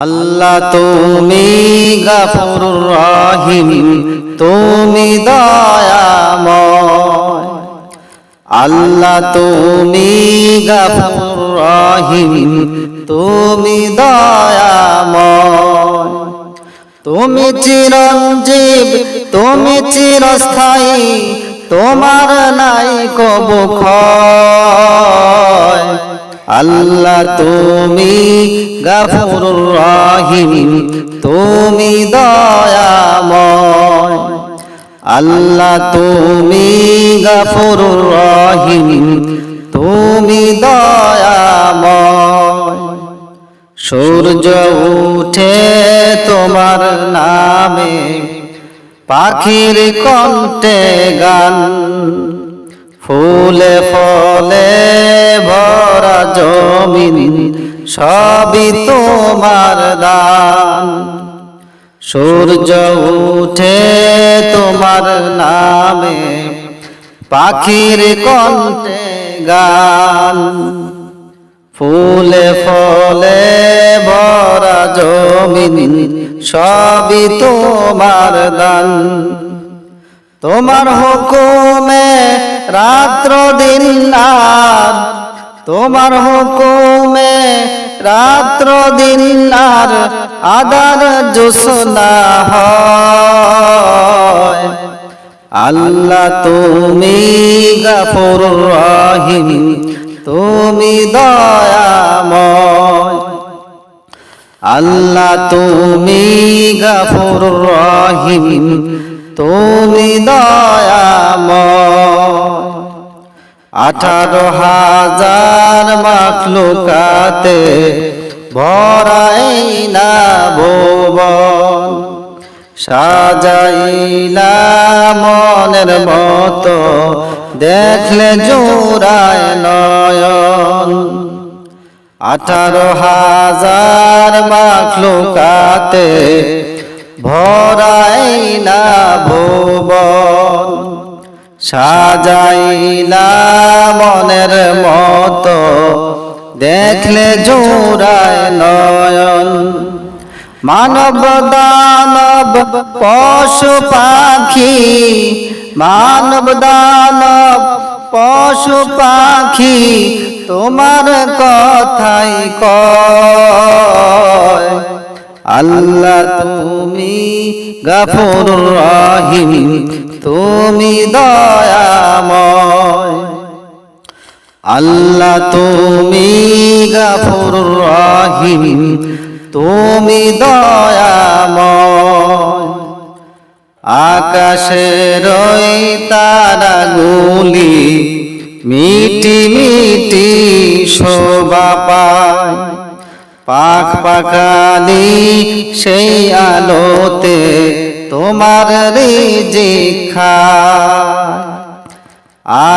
আল্লাহ, তুমি গাফুর রহিম, তুমি দয়াময়। আল্লাহ, তুমি গাফুর রহিম, তুমি দয়াময়। তুমি চিরঞ্জীব, তুমি চিরস্থায়ী, তোমার নাই কবু ক্ষয়। আল্লাহ, তুমি গাফুর রহিম তুমি দয়াময়। আল্লাহ, তুমি গাফুর রহিম তুমি দয়াময়। সূর্য উঠে তোমার নামে, পাখির কণ্ঠে গান। ফুলে ফলে তোমার দান। সূর্য উঠে তোমার নামে, পাখির কণ্ঠে গান। ফুলে ফলে ভরা জমিন, সবই তোমার দান। তোমার হুকুমে রাত্র দিন আর তোমার হুকুমে রাত্র দিন আর আদার জোসনা আল্লাহ তুমি গাফুর রহিম, তুমি দয়াময়। আল্লাহ তুমি গাফুর রহিম, তুমি দয়াময়। আঠারো হাজার মাখলুকাতে ভরাই না ভুবন, সাজাইলা মনের মতো, দেখলে জোড়ায় নয়ন। আঠারো হাজার মাখলুকাতে ভরাই না ভুবন সাজাইলা মনের মতো, দেখলে জোড়ায় নয়ন। মানব দানব, পশু পাখি, মানব দানব, পশু পাখি, তোমার কথাই কয়। আল্লাহ তুমি গাফুর রহিম তুমি দয়াময়। আল্লাহ তুমি গাফুর রহিম। তুমি দয়াময়। আকাশের তারাগুলি মিটি মিটি শোভা পায়। পাখ পাখালি সেই আলোতে তোমার রিজিখা।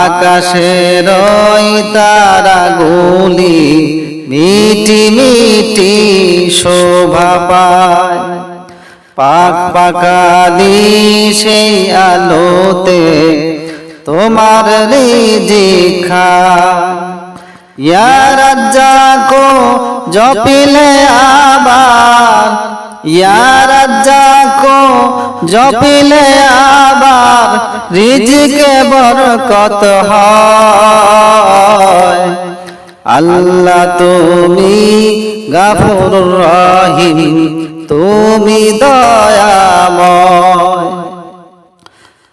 আকাশের ওই তারাগুলি মিটি মিটি শোভা পায়। পাক পাকালি সেই আলোতে তোমার রিজিখা। ইয়ার কো জপিলে আবার ইয়ার কো জপিলে আবার রিজিকে বরকত হয়। আল্লাহ তুমি গাফুর রহিম, তুমি দয়াময়।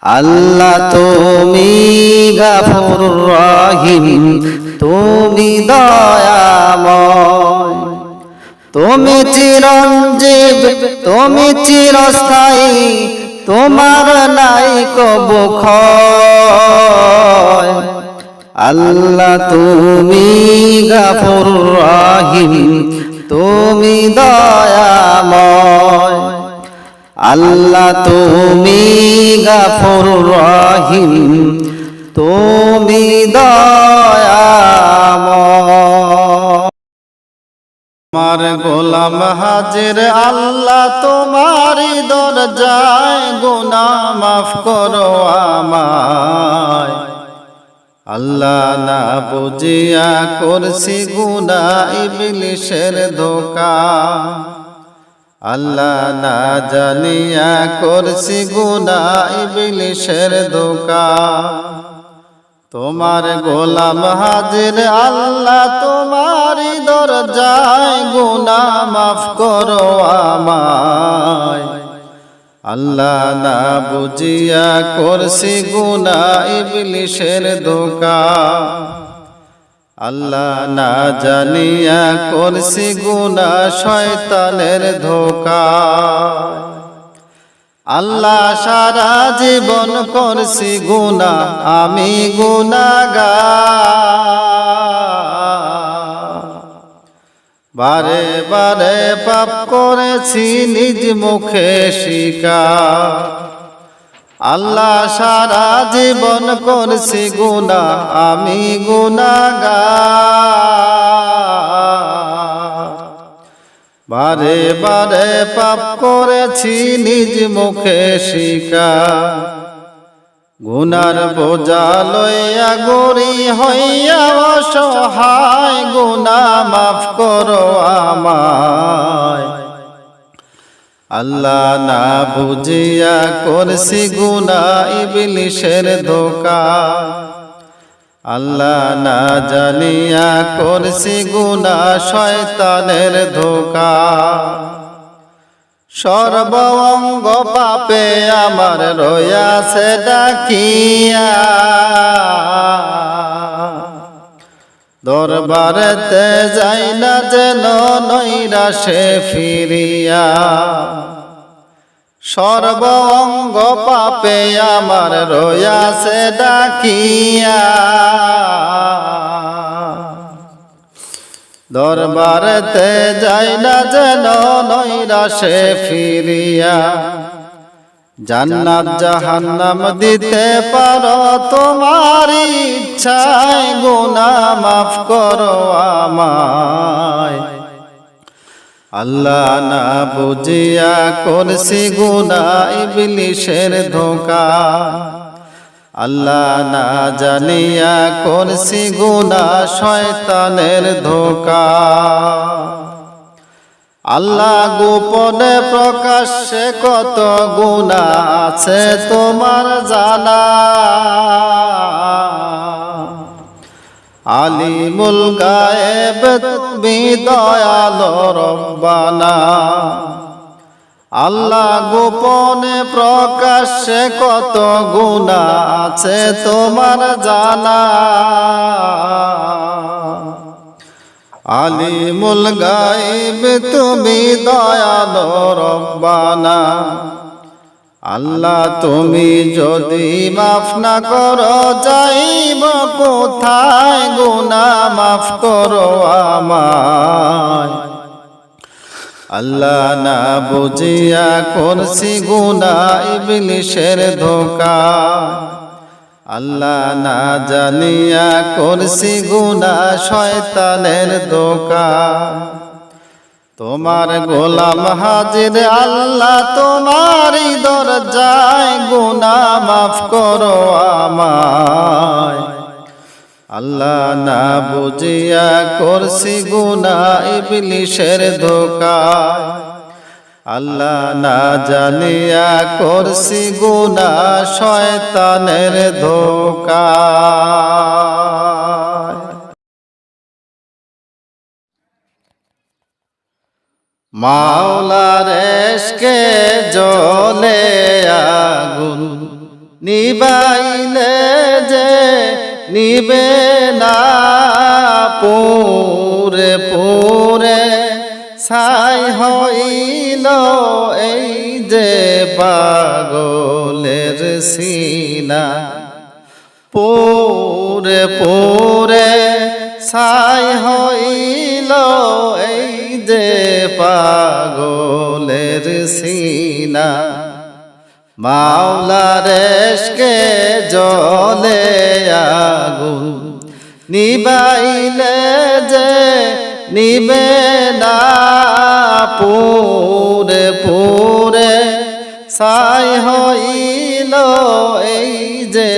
আল্লাহ তুমি গাফুর রহিম, তুমি দয়াময়। তুমি চিরঞ্জীব, তুমি চিরস্থায়ী, তোমার নাই কবু আল্লাহ তুমি গাফুর রহিম, তুমি দয়াময়। আল্লাহ তুমি গাফুর রহিম, তুমি দয়াময়। আমার গোলাম হাজির আল্লাহ, তোমারই দরজায় গুনা মাফ করো আমায়। আল্লাহ না বুঝিয়া করছি গুনা ইবলিশের ধোকা। আল্লাহ না জানিয়া করছি গুনা ইবলিশের দোকান তোমার গোলাম হাজির আল্লাহ, তোমারই দরজায় গুনা মাফ করো আমায়। আল্লাহ না বুঝিয়া করছি গুনা ইবলিশের দোকান আল্লাহ না জানিয়া করছি গুনা শয়তানের ধোকা। আল্লাহ সারা জীবন করছি গুনা আমি গুনাগা বারে বারে পাপ করেছি, নিজ মুখে শিকা আল্লাহ সারা জীবন করছি গুনা আমি গুনাগা বারে বারে পাপ করেছি নিজ মুখে শিকা গুনার বোঝা লইয়া গরি হইয়া অসহায়, গুনা মাফ করো আমায়। আল্লাহ না বুঝিয়া করছি গুনা ইবলিশের ধোকা। আল্লাহ না জানিয়া করছি গুনা শয়তানের ধোকা। সর্বঙ্গ পাপে আমার রয়াছে ডাকিয়া। দরবারেতে যাই না যেন নৈরাশে ফিরিয়া। সর্ব অঙ্গ পাপে আমার রয়াছে ডাকিয়া। দরবারেতে যাই না যেন নৈরাশে ফিরিয়া। জান্নাত জাহান্নাম দিতে পারো, তোমার ইচ্ছায় গুনা মাফ করো আমায়। আল্লাহ না বুঝিয়া করছি গুনা ইবলিশের ধোকা। আল্লাহ না জানিয়া করছি গুনা শয়তানের ধোকা। আল্লাহ গোপনে প্রকাশ্যে কত গুণা আছে তোমার জানা। আলিমুল গায়েব, তুমি দয়ালো রব্বানা। আল্লাহ গোপনে প্রকাশ্যে কত গুণা আছে তোমার জানা। আলিমুল গাইব তুমি দয়ালো রব্বানা। আল্লাহ তুমি যদি মাফ না করো, যাইব কোথায়? গুনা মাফ করো আমায়। আল্লাহ না বুঝিয়া করছি গুনা ইবলিশের ধোকা। আল্লাহ না জানিয়া করছি গুনা শয়তানের দোকা তোমার গোলাম হাজির আল্লাহ, তোমারই দরজায় গুনা মাফ করো আমায়। আল্লাহ না বুঝিয়া করছি গুনা ইবলিশের ধোকা আল্লাহ না জানিয়া করছি গুনা শয়তানের ধোকা মাওলার এসকে জলে আগুন নিবাইলে যে নিবে না পুরে পুরে ছাই হইল এই যে পাগলের সিনা। পুরে পুরে ছাই হইল এই যে পাগলের সিনা মাওলার জলে আগুন নিবাইলে যে নিবে না পুরে পুরে, ছাই হইল এই যে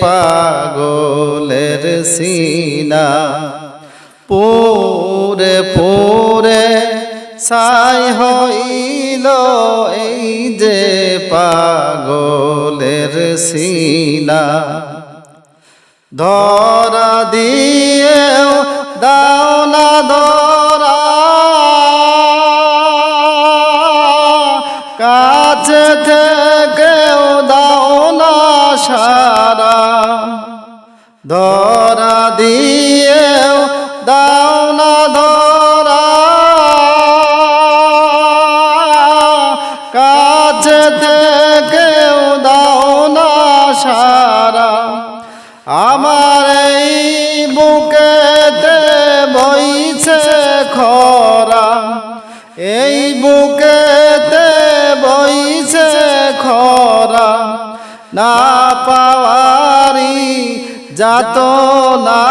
পাগলের সিনা। পোরে পোরে সাই হইল এই যে পাগলের সিনা। ধরা দিয়েও দাও না যাত না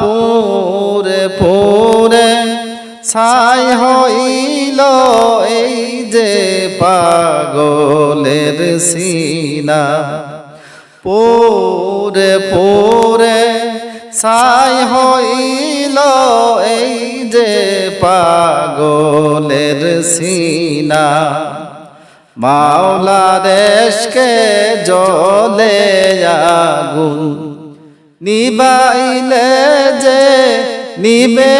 পুরে পুরে ছাই হইল এই যে পাগলের সিনা। পুরে পুরে ছাই হইল এই যে পাগলের সিনা। মাওলা দেশকে জলে আগুন নিবাইলে যে নিবে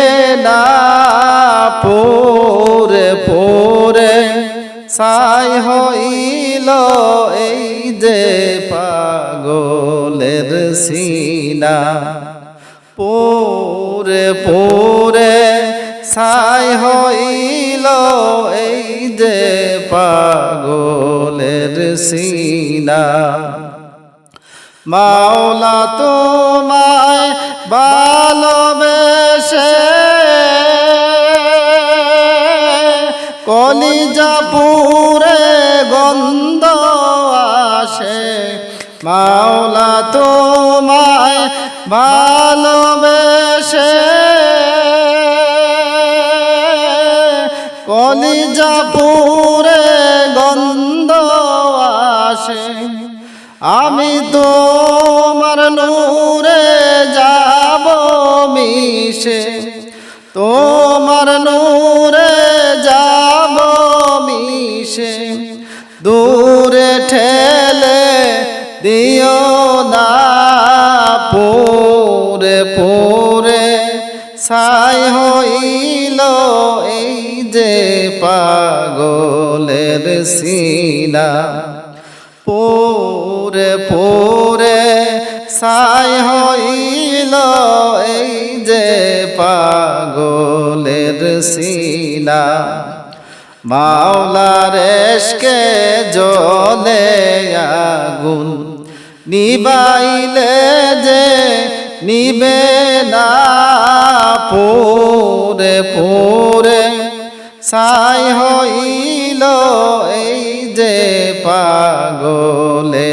না পোরে পোরে সাই হইল এই যে পাগলের সিনা। পোরে পোরে সাই হইল এই যে পাগলের সিনা। মাওলা তোমায় ভালোবেসে কলিজা পুরে গন্ধ আসে। মাওলা তোমায় ভালোবেসে কলিজা পুরে গন্ধ আসে। আমি তোমার নূরে যাব মিশে। তোমার নূরে যাব মিশে। দূরে ঠেলে দিও না পুরে পুরে। ছাই হইল এই যে পাগলের সিনা। পোরে পোরে সাই হইল এই যে পাগলের সিনা। মাওলার এসকে জলে আগুন নিবাইলে যে নিবে না পোরে পোরে। সাই হইল এই যে পাগলের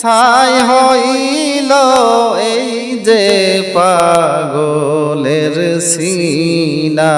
ছাই হইল এই যে পাগলের সিনা।